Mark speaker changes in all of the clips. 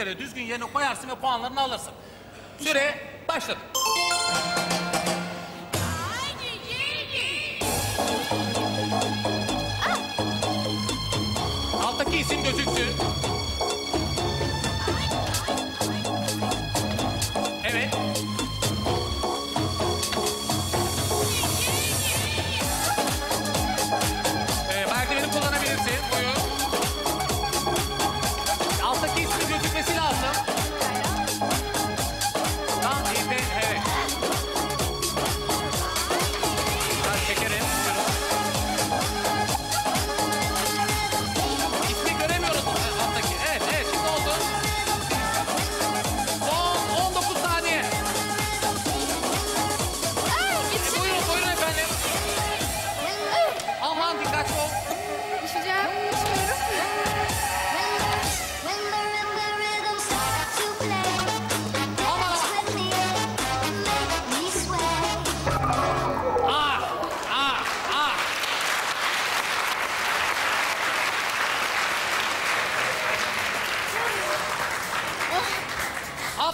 Speaker 1: resimleri düzgün yerine koyarsın ve puanlarını alırsın. Süre başladı. Alttaki isim gözüksün.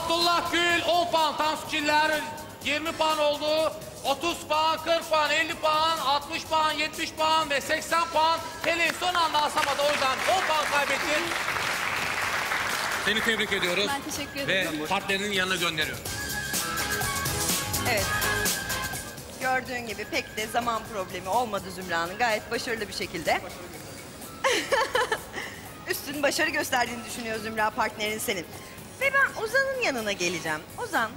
Speaker 1: Abdullah Gül 10 puan, Tansuçiller 20 puan oldu. 30 puan, 40 puan, 50 puan, 60 puan, 70 puan ve 80 puan. Pelin son anda asamadı o yüzden 10 puan kaybettin. Seni tebrik ediyoruz.
Speaker 2: Ben teşekkür
Speaker 1: Ve
Speaker 2: ederim.
Speaker 1: partnerinin yanına gönderiyorum.
Speaker 3: Evet. Gördüğün gibi pek de zaman problemi olmadı Zümra'nın. Gayet başarılı bir şekilde. Üstün başarı gösterdiğini düşünüyor Zümra partnerin senin. Ve ben Ozan'ın yanına geleceğim. Ozan